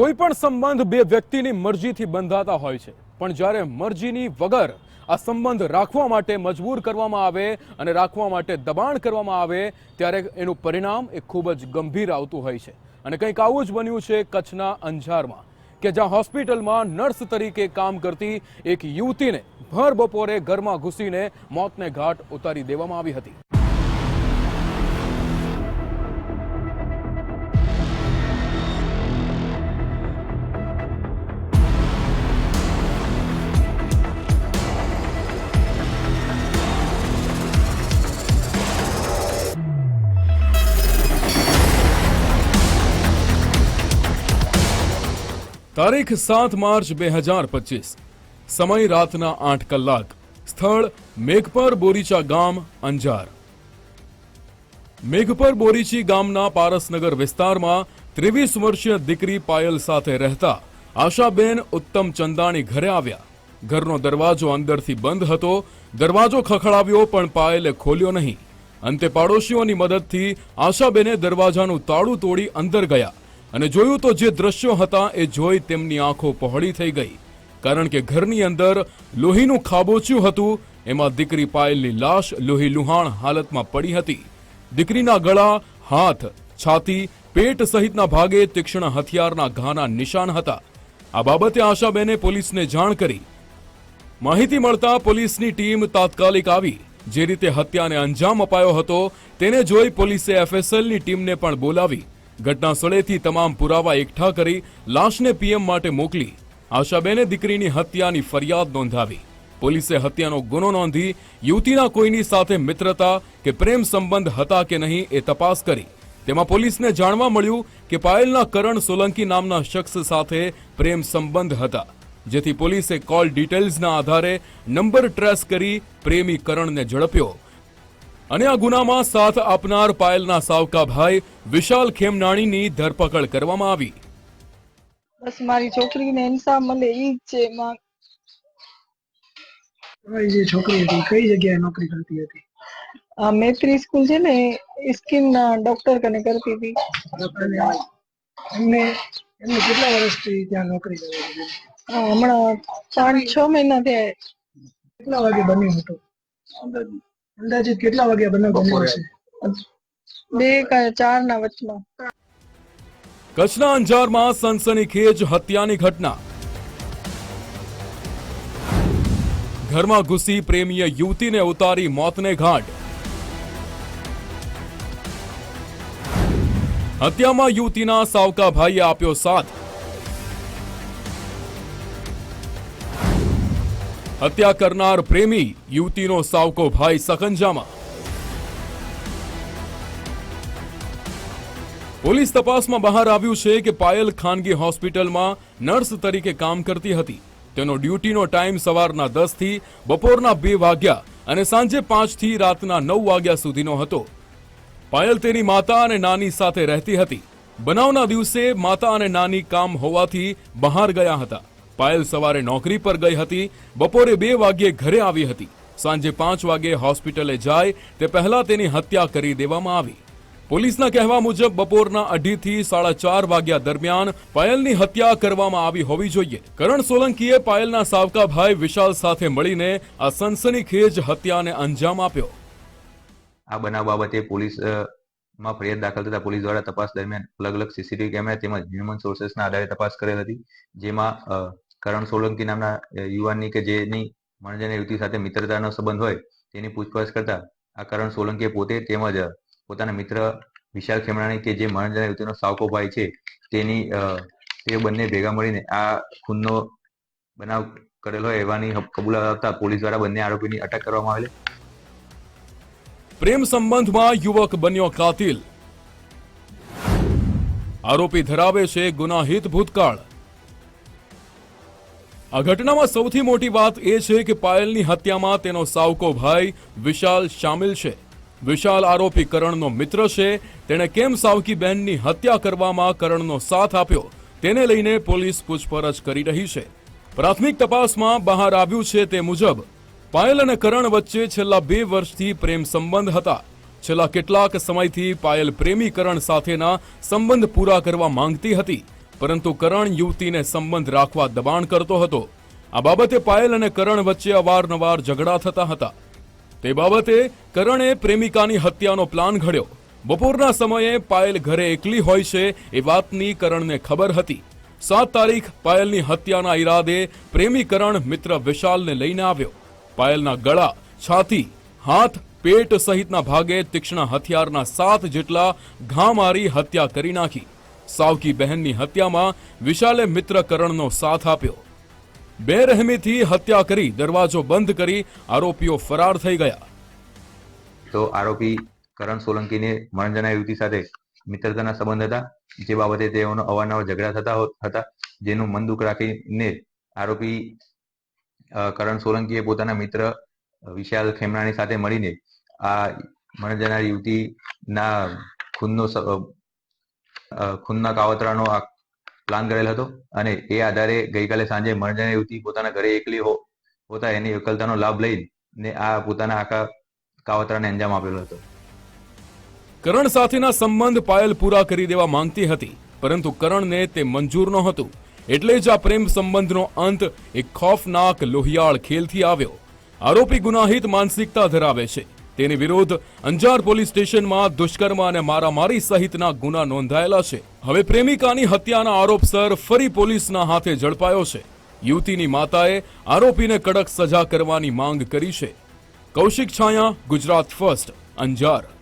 કોઈ પણ સંબંધ બે વ્યક્તિની મરજીથી બંધાતા હોય છે. પણ જ્યારે મરજીની વગર આ સંબંધ રાખવા માટે મજબૂર કરવામાં આવે અને રાખવા માટે દબાણ કરવામાં આવે, ત્યારે એનું પરિણામ એ ખૂબ જ ગંભીર આવતું હોય છે. અને કંઈક આવું જ બન્યું છે કચ્છના અંજારમાં, કે જ્યાં હોસ્પિટલમાં નર્સ તરીકે કામ કરતી એક યુવતીને ભર બપોરે ઘરમાં ઘૂસીને મોતને ઘાટ ઉતારી દેવામાં આવી હતી. તારીખ સાત માર્ચ બે હજાર પચીસ. સમય રાતના આઠ કલાક. સ્થળ મેઘપર બોરીચા ગામ, અંજાર. મેઘપર બોરીચી ગામના પારસનગર વિસ્તારમાં ત્રેવીસ વર્ષીય દીકરી પાયલ સાથે રહેતા આશાબેન ઉત્તમ ચંદાણી ઘરે આવ્યા. ઘરનો દરવાજો અંદરથી બંધ હતો. દરવાજો ખખડાવ્યો, પણ પાયલે ખોલ્યો નહીં. અંતે પાડોશીઓની મદદથી આશાબેને દરવાજાનું તાળું તોડી અંદર ગયા. અને જોયું તો જે દ્રશ્યો હતા એ જોઈ તેમની આંખો પહોળી થઈ ગઈ. કારણ કે ઘરની અંદર લોહીનું ખાબોચ્યું હતું, એમાં દીકરી પાયલની લાશ લોહી લુહાણ હાલતમાં પડી હતી. દીકરીના ગળા, હાથ, છાતી, પેટ સહિતના ભાગે તીક્ષ્ણ હથિયારના ઘાના નિશાન હતા. આ બાબતે આશાબેને પોલીસને જાણ કરી. માહિતી મળતા પોલીસની ટીમ તાત્કાલિક આવી. જે રીતે હત્યાને અંજામ અપાયો હતો, તેને જોઈ પોલીસે એફએસએલની ટીમને પણ બોલાવી. ઘટના સ્થળેથી તમામ પુરાવા એકઠા કરી લાશને પીએમ માટે મોકલી. આશાબેને દીકરીની હત્યાની ફરિયાદ નોંધાવી. પોલીસે હત્યાનો ગુનો નોંધી યુવતીના કોઈની સાથે મિત્રતા કે પ્રેમ સંબંધ હતા કે નહીં એ તપાસ કરી. તેમાં પોલીસને જાણવા મળ્યું કે પાયલના કરણ સોલંકી નામના શખ્સ સાથે પ્રેમ સંબંધ હતા, જેથી પોલીસે કોલ ડિટેલ્સના આધારે નંબર ટ્રેસ કરી પ્રેમી કરણને ઝડપ્યો. અને આ ગુનામાં સાથ આપનાર પાયલના સાવકા ભાઈ વિશાલ ખેમનાણીની ધરપકડ કરવામાં આવી. બસ મારી છોકરીને ઇન્સાફ મળે એ જ છે માં. તમારી જે છોકરી હતી કઈ જગ્યાએ નોકરી કરતી હતી? આ મૈત્રી સ્કૂલ છે ને સ્કિન ના ડોક્ટર કને કરતી હતી. એમને એમને કેટલા વર્ષથી ત્યાં નોકરી કરી હમણાં પાંચ છ મહિના થયા. કેટલા વાગે બન્યું હતું? અંદાજિત કેટલા વાગ્યા બનાવ બન્યો હશે બે ચાર ના વચમાં. કચ્છના અંજારમાં સનસનીખેજ હત્યાની ઘટના. ઘરમાં ઘૂસી પ્રેમીએ યુવતીને ઉતારી મોતને ઘાટ. હત્યામાં યુવતીના સાવકા ભાઈએ આપ્યો સાથ. હત્યા કરનાર પ્રેમી યુવતીનો સાવકો ભાઈ સકંજામાં. પોલીસ તપાસમાં બહાર આવ્યું છે કે પાયલ ખાનગી હોસ્પિટલમાં નર્સ તરીકે કામ કરતી હતી. તેનો ડ્યુટીનો ટાઈમ સવારના દસથી બપોરના બે વાગ્યા અને સાંજે પાંચથી રાતના નવ વાગ્યા સુધીનો હતો. પાયલ તેની માતા અને નાની સાથે રહેતી હતી. બનાવના દિવસે માતા અને નાની કામ હોવાથી બહાર ગયા હતા. પાયલ સવારે નોકરી પર ગઈ હતી, બપોરે બે વાગ્યે ઘરે આવી હતી. સાંજે પાંચ વાગે હોસ્પિટલે જાય, તે પહેલા તેની હત્યા કરી દેવામાં આવી. પોલીસના કહેવા મુજબ, બપોરના અઢીથી સાડા ચાર વાગ્યા દરમિયાન પાયલની હત્યા કરવામાં આવી હોવી જોઈએ. કરણ સોલંકીએ પાયલના સાવકા ભાઈ વિશાલ સાથે મળીને આ સનસનીખેજ હત્યાને અંજામ આપ્યો. આ બનાવ બાબતે પોલીસમાં ફરિયાદ દાખલ થતા પોલીસ દ્વારા તપાસ દરમિયાન અલગ અલગ સીસીટીવી કેમેરા તેમજ હ્યુમન સોર્સેસના આધારે તપાસ કરેલ હતી. જેમાં કરણ સોલંકી નામના યુવાનની કે જેની મણજન યુવતી સાથે મિત્રતાનો સંબંધ હોય, તેની પૂછપરછ કરતા આ કરણ સોલંકીએ પોતે તેમજ પોતાના મિત્ર વિશાલ ખેમરાણી કે જે મણજન યુવતીનો સાવકો ભાઈ છે, તેની તે બંને ભેગા મળીને આ ખૂનનો બનાવ કરેલો હોય એવાની કબૂલાત આપતા પોલીસ દ્વારા બંને આરોપીની અટક કરવામાં આવેલી. પ્રેમ સંબંધમાં યુવક બન્યો કાતિલ. આરોપી ધરાવે છે ગુનાહિત ભૂતકાળ. આ ઘટનામાં સૌથી મોટી વાત એ છે કે પાયલની હત્યામાં તેનો સાવકો ભાઈ વિશાલ શામિલ છે. વિશાલ આરોપી કરણનો મિત્ર છે. તેણે કેમ સાવકી બહેનની હત્યા કરવામાં કરણનો સાથ આપ્યો? તેને લઈને પોલીસ પૂછપરછ કરી રહી છે. પ્રાથમિક તપાસમાં બહાર આવ્યું છે તે મુજબ, પાયલ અને કરણ વચ્ચે છેલ્લા બે વર્ષથી પ્રેમ સંબંધ હતા. છેલ્લા કેટલાક સમયથી પાયલ પ્રેમી કરણ સાથેના સંબંધ પૂરા કરવા માંગતી હતી. પરંતુ કરણ યુવતીને સંબંધ રાખવા દબાણ કરતો હતો. આ બાબતે પાયલ અને કરણ વચ્ચે અવારનવાર ઝઘડા થતા હતા. તે બાબતે કરણે પ્રેમિકાની હત્યાનો પ્લાન ઘડ્યો. બપોરના સમયે પાયલ ઘરે એકલી હોય છે એ વાતની કરણને ખબર હતી. સાત તારીખ પાયલની હત્યાના ઈરાદે પ્રેમી કરણ મિત્ર વિશાલને લઈને આવ્યો. પાયલના ગળા, છાતી, હાથ, પેટ સહિતના ભાગે તીક્ષ્ણ હથિયારના સાત જેટલા ઘા મારી હત્યા કરી નાખી. સાવકી બહેનની હત્યામાં વિશાલે મિત્ર કરણનો સાથ આપ્યો. બેરહેમીથી હત્યા કરી દરવાજો બંધ કરી આરોપીઓ ફરાર થઈ ગયા. તો આરોપી કરણ સોલંકીને મણજના યુવતી સાથે મિત્રતાના સંબંધ હતા, જે બાબતે તેઓનો અવારનવાર ઝઘડા થતા હતા જેનું મન દુઃખ રાખીને આરોપી કરણ સોલંકીએ પોતાના મિત્ર વિશાલ ખેમરાણી સાથે મળીને આ મરણજનાર યુવતીના ખૂનનો ખૂનના કાવતરાનો આ પ્લાન કરેલ હતો અને એ આધારે ગઈકાલે સાંજે મરણજનાર યુવતી પોતાના ઘરે એકલી હો, હોતા એની એકલતાનો લાભ લઈને આ પોતાના આખા કાવતરાને અંજામ આપેલો હતો. કરણ સાથેના સંબંધ પાયલ પૂરા કરી દેવા માંગતી હતી, પરંતુ કરણને તે મંજૂર નહોતું. એટલે જ આ પ્રેમ સંબંધનો અંત એક ખોફનાક લોહિયાળ ખેલથી આવ્યો. આરોપી ગુનાહિત માનસિકતા ધરાવે છે. તેની વિરુદ્ધ અંજાર પોલીસ સ્ટેશનમાં દુષ્કર્મ અને મારામારી સહિતના ગુના નોંધાયેલા છે. હવે પ્રેમિકાની હત્યાના આરોપસર ફરી પોલીસના હાથે ઝડપાયો છે. યુવતીની માતાએ આરોપીને કડક સજા કરવાની માંગ કરી છે. કૌશિક છાયા, ગુજરાત ફર્સ્ટ, અંજાર.